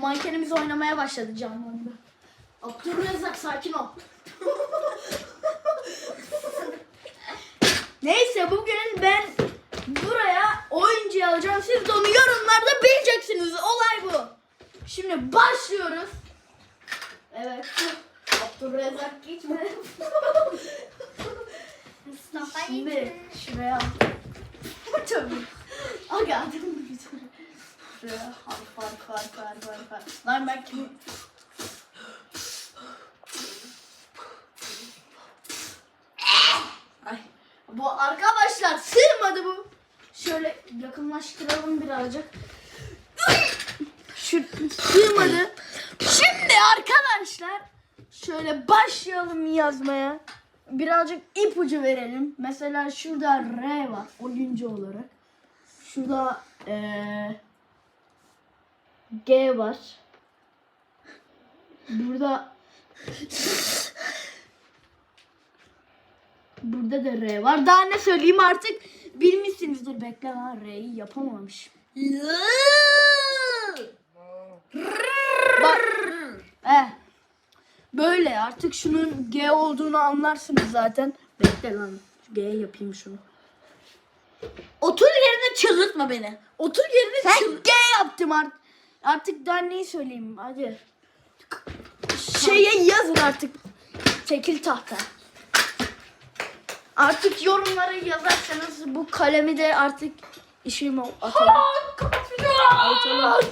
mankenimiz oynamaya başladı canlandı. Abdurrezzak sakin ol. Neyse bugün ben buraya oyuncu alacağım. Siz de onu yorumlarda bileceksiniz. Olay bu. Şimdi başlıyoruz. Evet. Abdurrezzak gitme. Sınıftan Şimdi şuraya. Tabii. Aga. Şuraya harf harf harf harf harf harf. Lan ben kim? Ay. Bu arkadaşlar sığmadı bu. Şöyle yakınlaştıralım birazcık. Şu sığmadı. Şimdi arkadaşlar şöyle başlayalım yazmaya. Birazcık ipucu verelim. Mesela şurada R var oyuncu olarak. Şurada eee, G var. Burada Burada da R var. Daha ne söyleyeyim artık bilmişsinizdir. Bekle lan R'yi yapamamış. Bak. Eh. Böyle artık şunun G olduğunu anlarsınız zaten. Bekle lan. G yapayım şunu. Otur yerine çıldırtma beni. Otur yerine Sen- çıl- G yaptım artık. Artık daha neyi söyleyeyim hadi. Şeye yazın artık. Tekil tahta. Artık yorumlara yazarsanız bu kalemi de artık işime atalım. Atalım.